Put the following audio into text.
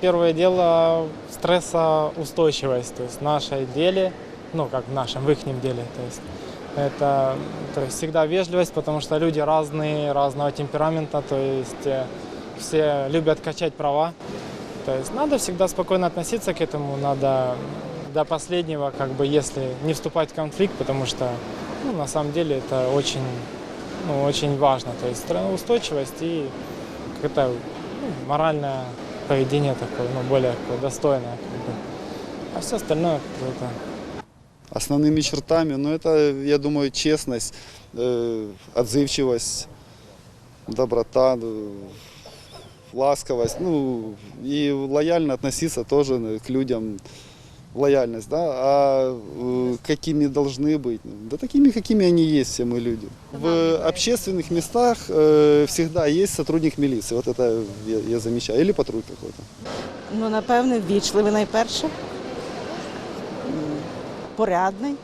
первое дело стрессоустойчивость, то есть в нашей деле, ну как в нашем, в их деле, то есть это то есть всегда вежливость, потому что люди разные, разного темперамента, то есть э, все любят качать права. То есть надо всегда спокойно относиться к этому, надо до последнего, как бы, если не вступать в конфликт, потому что ну, на самом деле это очень, ну, очень важно. То есть устойчивость и какое-то ну, моральное поведение такое, ну, более достойное. Как бы. А все остальное какое-то Основными чертами, ну это, я думаю, честность, э, отзывчивость, доброта, э, ласковость, ну и лояльно относиться тоже к людям, лояльность, да, а э, какими должны быть, да такими, какими они есть, все мы люди. В общественных местах э, всегда есть сотрудник милиции, вот это я, я замечаю, или патруль какой-то. Ну, напевне, ввічливий найперше. М, Порядний.